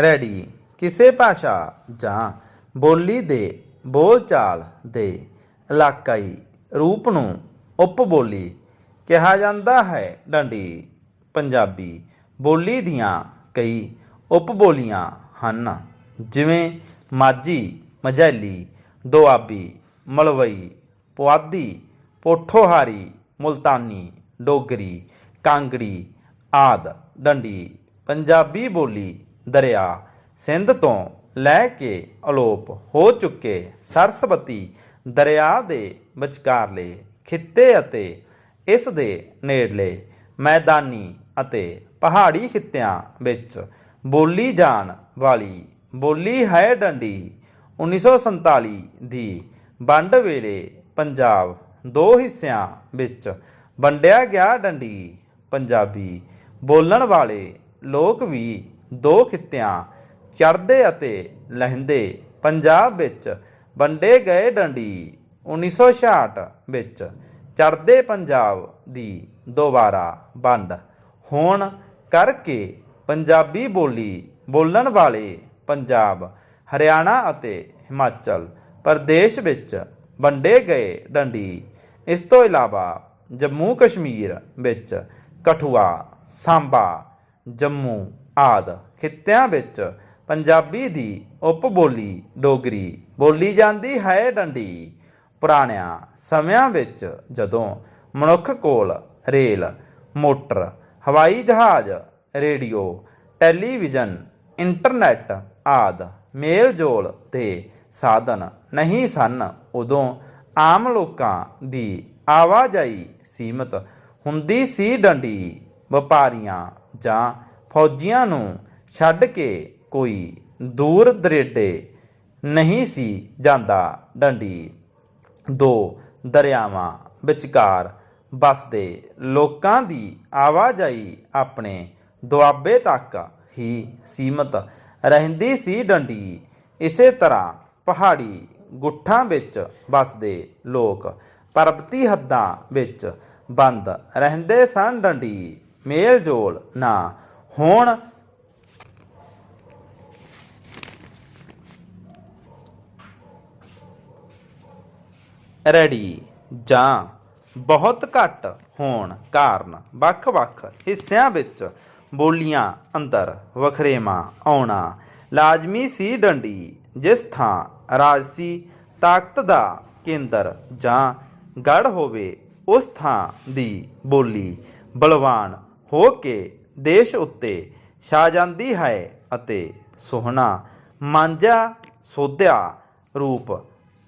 Ready. ਕਿਸੇ ਭਾਸ਼ਾ ਜਾਂ ਬੋਲੀ ਦੇ ਬੋਲਚਾਲ ਦੇ ਇਲਾਕਾਈ ਰੂਪ ਨੂੰ ਉਪਬੋਲੀ ਕਿਹਾ ਜਾਂਦਾ ਹੈ। ਡੰਡੀ। ਪੰਜਾਬੀ ਬੋਲੀ ਦੀਆਂ ਕਈ ਉਪਬੋਲੀਆਂ ਹਨ, ਜਿਵੇਂ ਮਾਝੀ, ਮਝੈਲੀ, ਦੁਆਬੀ, ਮਲਵਈ, ਪੁਆਧੀ, ਪੋਠੋਹਾਰੀ, ਮੁਲਤਾਨੀ, ਡੋਗਰੀ, ਕਾਂਗੜੀ ਆਦ। ਡੰਡੀ। ਪੰਜਾਬੀ ਬੋਲੀ ਦਰਿਆ ਸਿੰਧ ਤੋਂ ਲੈ ਕੇ ਅਲੋਪ ਹੋ ਚੁੱਕੇ ਸਰਸਵਤੀ ਦਰਿਆ ਦੇ ਵਿਚਕਾਰਲੇ ਖਿੱਤੇ ਅਤੇ ਇਸ ਦੇ ਨੇੜਲੇ ਮੈਦਾਨੀ ਅਤੇ ਪਹਾੜੀ ਖਿੱਤਿਆਂ ਵਿੱਚ ਬੋਲੀ ਜਾਣ ਵਾਲੀ ਬੋਲੀ ਹੈ ਡੰਡੀ 1947 ਦੀ ਵੰਡ ਵੇਲੇ ਪੰਜਾਬ ਦੋ ਹਿੱਸਿਆਂ ਵਿੱਚ ਵੰਡਿਆ ਗਿਆ ਡੰਡੀ ਪੰਜਾਬੀ ਬੋਲਣ ਵਾਲੇ ਲੋਕ ਵੀ ਦੋ ਖਿੱਤਿਆਂ, ਚੜ੍ਹਦੇ ਅਤੇ ਲਹਿੰਦੇ, ਪੰਜਾਬ ਵਿੱਚ ਵੰਡੇ ਗਏ ਡੰਡੀ 1966 ਵਿੱਚ ਚੜ੍ਹਦੇ ਪੰਜਾਬ ਦੀ ਦੁਬਾਰਾ ਵੰਡ। ਹੋਣ ਕਰਕੇ ਪੰਜਾਬੀ ਬੋਲੀ ਬੋਲਣ ਵਾਲੇ ਪੰਜਾਬ, ਹਰਿਆਣਾ ਅਤੇ ਹਿਮਾਚਲ ਪ੍ਰਦੇਸ਼ ਵਿੱਚ ਵੰਡੇ ਗਏ ਡੰਡੀ, ਇਸ ਤੋਂ ਇਲਾਵਾ ਜੰਮੂ ਕਸ਼ਮੀਰ ਵਿੱਚ ਕਠੂਆ, ਸਾਂਬਾ, ਜੰਮੂ ਆਦ। ਖਿੱਤਿਆਂ ਵਿੱਚ ਪੰਜਾਬੀ ਦੀ ਉਪਬੋਲੀ ਡੋਗਰੀ ਬੋਲੀ ਜਾਂਦੀ ਹੈ ਡੰਡੀ। ਪੁਰਾਣਿਆਂ ਸਮਿਆਂ ਵਿੱਚ ਜਦੋਂ ਮਨੁੱਖ ਕੋਲ ਰੇਲ, ਮੋਟਰ, ਹਵਾਈ ਜਹਾਜ਼, ਰੇਡੀਓ, ਟੈਲੀਵਿਜ਼ਨ, ਇੰਟਰਨੈਟ ਆਦ ਮੇਲ ਜੋਲ ਦੇ ਸਾਧਨ ਨਹੀਂ ਸਨ, ਉਦੋਂ ਆਮ ਲੋਕਾਂ ਦੀ ਆਵਾਜਾਈ ਸੀਮਤ ਹੁੰਦੀ ਸੀ ਡੰਡੀ। ਵਪਾਰੀਆਂ ਜਾਂ ਫੌਜੀਆਂ ਨੂੰ ਛੱਡ ਕੇ ਕੋਈ ਦੂਰ ਦਰੇਡੇ ਨਹੀਂ ਸੀ ਜਾਂਦਾ ਡੰਡੀ। ਦੋ ਦਰਿਆਵਾਂ ਵਿਚਕਾਰ ਬਸਦੇ ਲੋਕਾਂ ਦੀ ਆਵਾਜਾਈ ਆਪਣੇ ਦੁਆਬੇ ਤੱਕ ਹੀ ਸੀਮਤ ਰਹਿੰਦੀ ਸੀ ਡੰਡੀ। ਇਸੇ ਤਰ੍ਹਾਂ ਪਹਾੜੀ ਗੁੱਠਾਂ ਵਿੱਚ ਬਸਦੇ ਲੋਕ ਪਰਬਤੀ ਹੱਦਾਂ ਵਿੱਚ ਬੰਦ ਰਹਿੰਦੇ ਸਨ ਡੰਡੀ। ਮੇਲ ਜੋਲ ਨਾ ਹੋਣ ਰੈਡੀ ਜਾਂ ਬਹੁਤ ਘੱਟ ਹੋਣ ਕਾਰਨ ਵੱਖ-ਵੱਖ ਹਿੱਸਿਆਂ ਵਿੱਚ ਬੋਲੀਆਂ ਅੰਦਰ ਵਖਰੇਵਾਂ ਆਉਣਾ ਲਾਜ਼ਮੀ ਸੀ ਡੰਡੀ, ਜਿਸ ਥਾਂ ਰਾਜਸੀ ਤਾਕਤ ਦਾ ਕੇਂਦਰ ਜਾਂ ਗੜ ਹੋਵੇ, ਉਸ ਥਾਂ ਦੀ ਬੋਲੀ ਬਲਵਾਨ ਹੋ ਕੇ ਦੇਸ਼ ਉੱਤੇ ਛਾ ਜਾਂਦੀ ਹੈ ਅਤੇ ਸੋਹਣਾ ਮਾਂਜਾ ਸੋਧਿਆ ਰੂਪ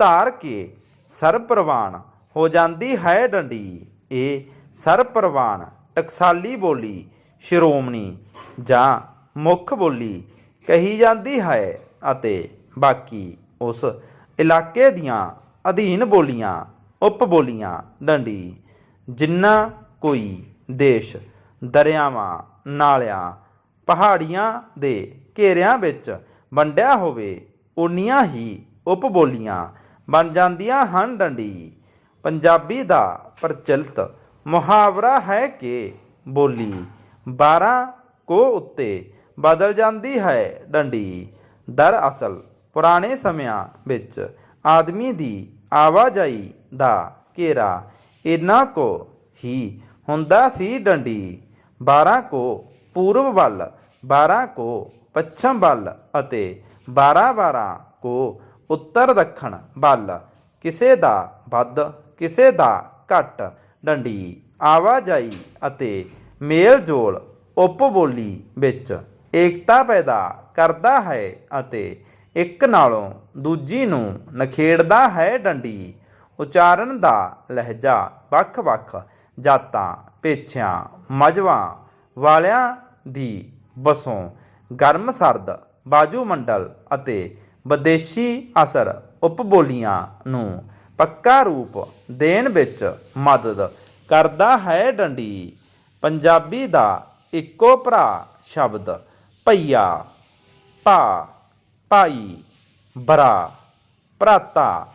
ਧਾਰ ਕੇ ਸਰਪ੍ਰਵਾਨ ਹੋ ਜਾਂਦੀ ਹੈ ਡੰਡੀ। ਇਹ ਸਰਪ੍ਰਵਾਨ ਟਕਸਾਲੀ ਬੋਲੀ, ਸ਼੍ਰੋਮਣੀ ਜਾਂ ਮੁੱਖ ਬੋਲੀ ਕਹੀ ਜਾਂਦੀ ਹੈ ਅਤੇ ਬਾਕੀ ਉਸ ਇਲਾਕੇ ਦੀਆਂ ਅਧੀਨ ਬੋਲੀਆਂ, ਉਪ ਬੋਲੀਆਂ ਡੰਡੀ। ਜਿੰਨਾ ਕੋਈ ਦੇਸ਼ ਦਰਿਆਵਾਂ, ਨਾਲਿਆਂ, ਪਹਾੜੀਆਂ ਦੇ ਘੇਰਿਆਂ ਵਿੱਚ ਵੰਡਿਆ ਹੋਵੇ ਉਨੀਆਂ ਹੀ ਉਪ ਬੋਲੀਆਂ ਬਣ ਜਾਂਦੀਆਂ ਹਨ ਡੰਡੀ। ਪੰਜਾਬੀ ਦਾ ਪ੍ਰਚਲਿਤ ਮੁਹਾਵਰਾ ਹੈ ਕਿ ਬੋਲੀ 12 ਕੋ ਉੱਤੇ ਬਦਲ ਜਾਂਦੀ ਹੈ ਡੰਡੀ। ਦਰਅਸਲ ਪੁਰਾਣੇ ਸਮਿਆਂ ਵਿੱਚ ਆਦਮੀ ਦੀ ਆਵਾਜਾਈ ਦਾ ਘੇਰਾ ਇੰਨਾ ਕੋ ਹੀ ਹੁੰਦਾ ਸੀ ਡੰਡੀ। 12 ਕੋ ਪੂਰਬ ਵੱਲ 12 ਕੋ ਪੱਛਮ ਵੱਲ ਅਤੇ 12 12 ਕੋ ਉੱਤਰ ਦੱਖਣ ਵੱਲ। ਕਿਸੇ ਦਾ ਵੱਧ, ਕਿਸੇ ਦਾ ਘੱਟ ਡੰਡੀ, ਆਵਾਜਾਈ ਅਤੇ ਮੇਲ ਜੋਲ ਉਪਬੋਲੀ ਵਿੱਚ ਏਕਤਾ ਪੈਦਾ ਕਰਦਾ ਹੈ ਅਤੇ ਇੱਕ ਨਾਲੋਂ ਦੂਜੀ ਨੂੰ ਨਖੇੜਦਾ ਹੈ ਡੰਡੀ। ਉਚਾਰਨ ਦਾ ਲਹਿਜਾ ਵੱਖ-ਵੱਖ ਜਾਤਾਂ, ਪੇਛਿਆਂ ਮਜਵਾਂ ਵਾਲਿਆਂ ਦੀ ਬਸੋਂ ਗਰਮ ਸਰਦ, ਬਾਜੂ ਮੰਡਲ ਅਤੇ ਵਿਦੇਸ਼ੀ ਅਸਰ ਉਪਬੋਲੀਆਂ ਨੂੰ ਪੱਕਾ ਰੂਪ ਦੇਣ ਵਿੱਚ ਮਦਦ ਕਰਦਾ ਹੈ ਡੰਡੀ। ਪੰਜਾਬੀ ਦਾ ਇੱਕੋ ਭਰਾ ਸ਼ਬਦ ਭਈਆ, ਭਾ, ਭਾਈ ਬਰਾ ਭਰਾਤਾ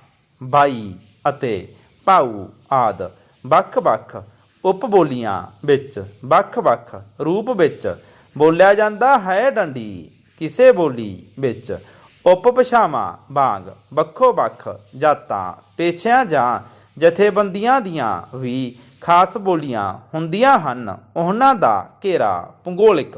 ਬਾਈ ਅਤੇ ਭਾਊ ਆਦ। ਵੱਖ-ਵੱਖ ਉਪਬੋਲੀਆਂ ਵਿੱਚ ਵੱਖ-ਵੱਖ ਰੂਪ ਵਿੱਚ ਬੋਲਿਆ ਜਾਂਦਾ ਹੈ ਡੰਡੀ। ਕਿਸੇ ਬੋਲੀ ਵਿੱਚ ਉਪਭਾਸ਼ਾਵਾਂ ਵਾਂਗ ਵੱਖੋ-ਵੱਖ ਜਾਤਾਂ, ਪੇਸ਼ਿਆਂ ਜਾਂ ਜਥੇਬੰਦੀਆਂ ਦੀਆਂ ਵੀ ਖਾਸ ਬੋਲੀਆਂ ਹੁੰਦੀਆਂ ਹਨ। ਉਹਨਾਂ ਦਾ ਘੇਰਾ ਭੂਗੋਲਿਕ